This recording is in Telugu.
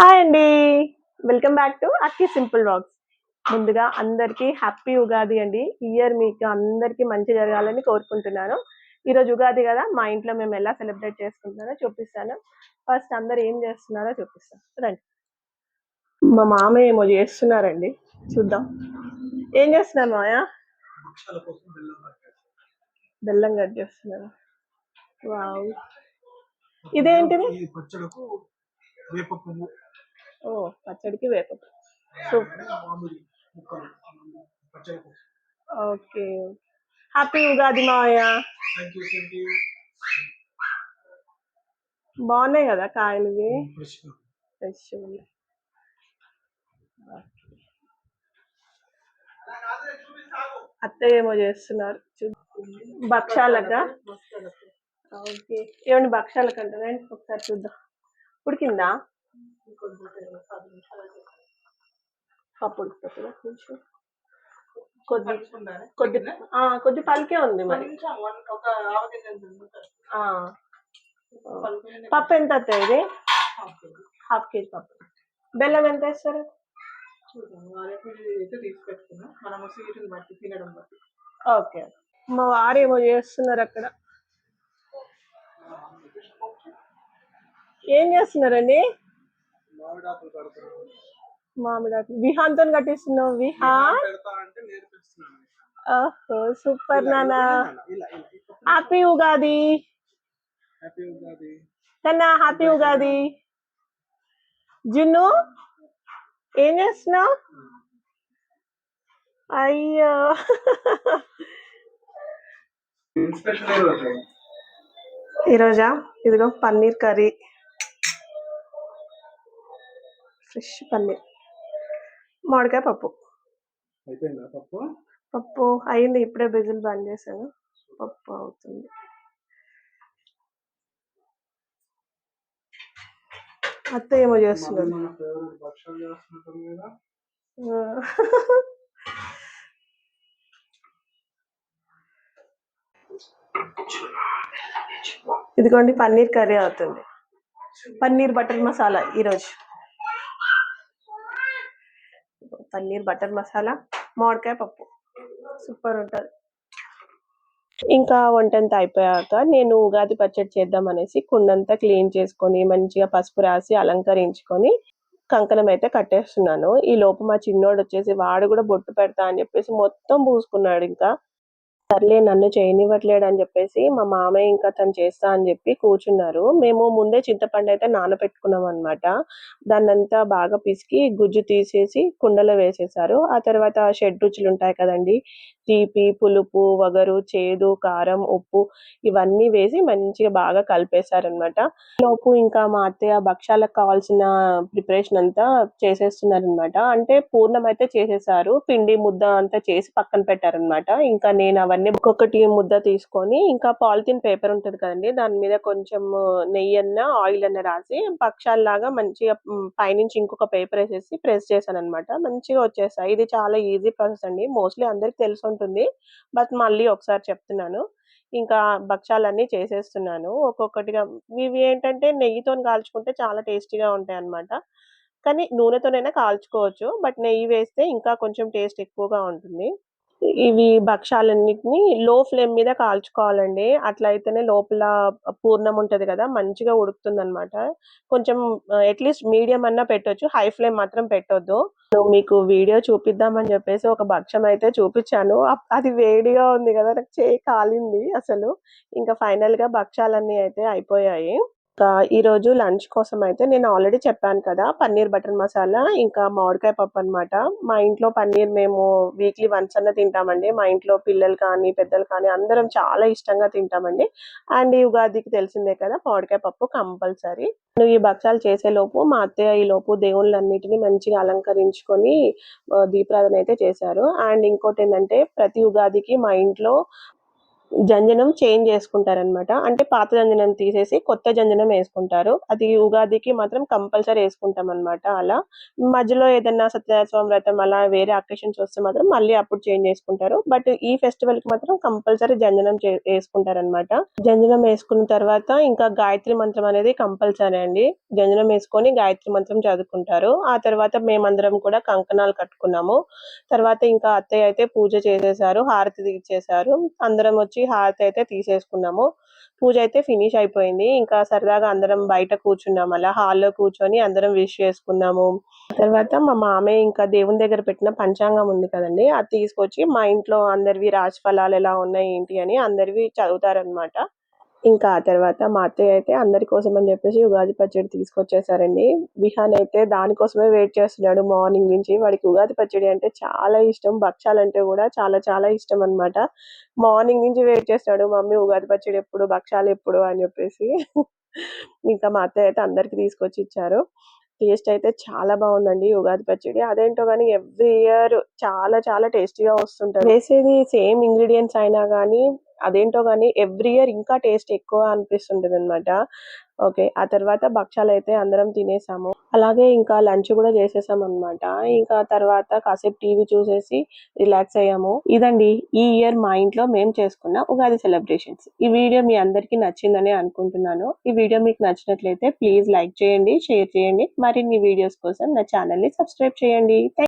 హాయ్ అండి welcome back to Akki simple vlogs ముందుగా అందరికీ హ్యాపీ ఉగాది అండి. ఇయర్ మీకు అందరికీ మంచి జరగాలని కోరుకుంటున్నాను. ఈరోజు ఉగాది కదా మా ఇంట్లో మేము ఎలా సెలబ్రేట్ చేసుకుంటున్నారో చూపిస్తాను. ఫస్ట్ అందరు ఏం చేస్తున్నారో చూపిస్తాను. రండి. మా మామ ఏమో చేస్తున్నారండి. చూద్దాం. ఏం చేస్తున్నారు మాయా బెల్లం కట్ చేస్తున్నారు? వావ్ ఇదేంటిది? వేప పువ్వు. ఓ పచ్చడికి వేప ఓకే హ్యాపీ ఉగాది మావయ్య. బాగున్నాయి కదా కాయలు ఫ్రెష్ అత్తయ్య ఏమో చేస్తున్నారు. చూ- ఓకే. ఏమండి భక్షాలకు అంటారా ఒకసారి చూద్దాం. ఉడికిందా? పప్పు కొంచెం కొద్ది కొద్ది కొద్ది పలికే ఉంది మరి. పప్పు ఎంత ఇది? Half kg. పప్పు. బెల్లం ఎంత వేస్తారు? ఓకే. మా వారు ఏమో చేస్తున్నారు అక్కడ. ఏం చేస్తున్నారండి? మామిడాకులు విహాన్తో కట్టిస్తున్నావు? విహాన్ ఓహో సూపర్ నానా హ్యాపీ ఉగాది కన్నా హ్యాపీ ఉగాది జున్ను ఏం చేస్తున్నావు? అయ్యో. ఈరోజా? ఇదిగో పన్నీర్ కర్రీ. ఫ్రెష్ పన్నీర్. మామిడికాయ పప్పు. అయిపోయిందా పప్పు? పప్పు అయింది ఇప్పుడే బిజిల్ బంద్ చేశాను. పప్పు అవుతుంది. అత్త ఏమో చేస్తున్నారు ఇదిగోండి పన్నీర్ కర్రీ అవుతుంది. పన్నీర్ బటర్ మసాలా ఈరోజు. పన్నీర్ బటర్ మసాలా మామిడికాయ పప్పు. సూపర్ ఉంటుంది. ఇంకా వంటంతా అయిపోయాక నేను ఉగాది పచ్చడి చేద్దాం అనేసి కుండంతా క్లీన్ చేసుకొని మంచిగా పసుపు రాసి అలంకరించుకొని కంకణం అయితే కట్టేస్తున్నాను. ఈ లోపు మా చిన్నోడు వచ్చేసి వాడు కూడా బొట్టు పెడతా అని చెప్పేసి మొత్తం పూసుకున్నాడు ఇంకా. సర్లే నన్ను చేయనివ్వట్లేడు అని చెప్పేసి మా మామయ్య ఇంకా తను చేస్తా అని చెప్పి కూర్చున్నారు. మేము ముందే చింతపండు అయితే నానబెట్టుకున్నాం అనమాట దాన్నంతా బాగా పిసికి గుజ్జు తీసేసి కుండలో వేసేసారు. ఆ తర్వాత షెడ్ రుచులు ఉంటాయి కదండి. తీపి పులుపు వగరు చేదు కారం ఉప్పు ఇవన్నీ వేసి మంచిగా బాగా కలిపేశారనమాట లోపు ఇంకా మా అత్తయ్య భక్షాలకు కావాల్సిన ప్రిపరేషన్ అంతా చేసేస్తున్నారనమాట అంటే పూర్ణం అయితే చేసేసారు. పిండి ముద్ద అంతా చేసి పక్కన పెట్టారనమాట ఇంకా నేను అవన్నీ ఒక్కొక్కటి ముద్ద తీసుకొని ఇంకా పాలిథిన్ పేపర్ ఉంటుంది కదండి. దాని మీద కొంచెం నెయ్యి అన్న ఆయిల్ అన్న రాసి పక్షాల్లాగా మంచిగా పైనుంచి ఇంకొక పేపర్ వేసేసి ప్రెస్ చేశాను అనమాట మంచిగా వచ్చేసాయి. ఇది చాలా ఈజీ ప్రాసెస్ అండి. మోస్ట్లీ అందరికి తెలిసి ఉంటుంది. బట్ మళ్ళీ ఒకసారి చెప్తున్నాను. ఇంకా భక్షాలన్నీ చేసేస్తున్నాను. ఒక్కొక్కటిగా ఇవి ఏంటంటే నెయ్యితో కాల్చుకుంటే చాలా టేస్టీగా ఉంటాయి అన్నమాట కానీ నూనెతోనైనా కాల్చుకోవచ్చు. బట్ నెయ్యి వేస్తే ఇంకా కొంచెం టేస్ట్ ఎక్కువగా ఉంటుంది. ఇవి భక్ష్యాలన్నిటిని లో ఫ్లేమ్ మీద కాల్చుకోవాలండి. అట్లా అయితేనే లోపల పూర్ణం ఉంటుంది కదా మంచిగా ఉడుకుతుంది అనమాట కొంచెం అట్లీస్ట్ మీడియం అన్నా పెట్టొచ్చు హై ఫ్లేమ్ మాత్రం పెట్టొద్దు. మీకు వీడియో చూపిద్దామని చెప్పేసి ఒక భక్ష్యం అయితే చూపించాను. అది వేడిగా ఉంది కదా నాకు చేయి కాలింది అసలు. ఇంకా ఫైనల్గా భక్షాలన్నీ అయితే అయిపోయాయి. ఈరోజు లంచ్ కోసం అయితే నేను ఆల్రెడీ చెప్పాను కదా పన్నీర్ బటర్ మసాలా ఇంకా మామిడికాయ పప్పు అనమాట మా ఇంట్లో పన్నీర్ మేము వీక్లీ వన్స్ అన్న తింటామండి. మా ఇంట్లో పిల్లలు కానీ పెద్దలు కానీ అందరం చాలా ఇష్టంగా తింటామండి. అండ్ ఈ ఉగాదికి తెలిసిందే కదా మామిడికాయ పప్పు కంపల్సరీ. ఈ భక్షాలు చేసే లోపు మా అత్తయ్య ఈ లోపు దేవుళ్ళన్నిటిని మంచిగా అలంకరించుకొని దీపారాధన అయితే చేశారు. అండ్ ఇంకోటి ఏంటంటే ప్రతి ఉగాదికి మా ఇంట్లో జంజనం చేంజ్ చేసుకుంటారనమాట అంటే పాత జంజనం తీసేసి కొత్త జంజనం వేసుకుంటారు. అది ఉగాదికి మాత్రం కంపల్సరీ వేసుకుంటాం అనమాట అలా. మధ్యలో ఏదైనా సత్యనారాయణ వ్రతం అలా వేరే అకేషన్స్ వస్తే మాత్రం మళ్ళీ అప్పుడు చేంజ్ చేసుకుంటారు. బట్ ఈ ఫెస్టివల్కి మాత్రం కంపల్సరీ జంజనం వేసుకుంటారు అనమాట జంజనం వేసుకున్న తర్వాత ఇంకా గాయత్రి మంత్రం అనేది కంపల్సరీ అండి. జంజనం వేసుకొని గాయత్రి మంత్రం చదువుకుంటారు. ఆ తర్వాత మేమందరం కూడా కంకణాలు కట్టుకున్నాము. తర్వాత ఇంకా అత్తయ్య అయితే పూజ చేసేసారు హారతి తీర్చేశారు. అందరం వచ్చి హారతి అయితే తీసేసుకున్నాము. పూజ అయితే ఫినిష్ అయిపోయింది. ఇంకా సరదాగా అందరం బయట కూర్చున్నాం అలా హాల్లో కూర్చొని అందరం విష్ చేసుకున్నాము. తర్వాత మా మామయ్య ఇంకా దేవుని దగ్గర పెట్టిన పంచాంగం ఉంది కదండి. అది తీసుకొచ్చి మా ఇంట్లో అందరివి రాశి ఫలాలు ఎలా ఉన్నాయి ఏంటి అని అందరివి చదువుతారనమాట ఇంకా ఆ తర్వాత మా అత్తయ్య అయితే అందరి కోసం అని చెప్పేసి ఉగాది పచ్చడి తీసుకొచ్చేసారండి. విహాన్ అయితే దానికోసమే వెయిట్ చేస్తున్నాడు మార్నింగ్ నుంచి. వాడికి ఉగాది పచ్చడి అంటే చాలా ఇష్టం. భక్షాలంటే కూడా చాలా చాలా ఇష్టం అన్నమాట. మార్నింగ్ నుంచి వెయిట్ చేస్తాడు. మమ్మీ ఉగాది పచ్చడి ఎప్పుడు? భక్షాలు ఎప్పుడు? అని చెప్పేసి ఇంకా మా అత్తయ్య అయితే అందరికి తీసుకొచ్చి ఇచ్చారు. టేస్ట్ అయితే చాలా బాగుందండి ఉగాది పచ్చడి. అదేంటో కానీ ఎవ్రీ ఇయర్ చాలా చాలా టేస్టీగా వస్తుంటారు వేసేది సేమ్ ఇంగ్రీడియంట్స్ అయినా కానీ అదేంటో కానీ ఎవ్రీ ఇయర్ ఇంకా టేస్ట్ ఎక్కువ అనిపిస్తుంటది అనమాట ఓకే ఆ తర్వాత భక్షాలు అయితే అందరం తినేసాము. అలాగే ఇంకా లంచ్ కూడా చేసేసాం అన్నమాట ఇంకా తర్వాత కాసేపు టీవీ చూసేసి రిలాక్స్ అయ్యాము. ఇదండి ఈ ఇయర్ మా ఇంట్లో మేము చేసుకున్న ఉగాది సెలబ్రేషన్స్. ఈ వీడియో మీ అందరికీ నచ్చిందని అనుకుంటున్నాను. ఈ వీడియో మీకు నచ్చినట్లయితే ప్లీజ్ లైక్ చేయండి షేర్ చేయండి. మరిన్ని వీడియోస్ కోసం నా ఛానల్ని సబ్స్క్రైబ్ చేయండి.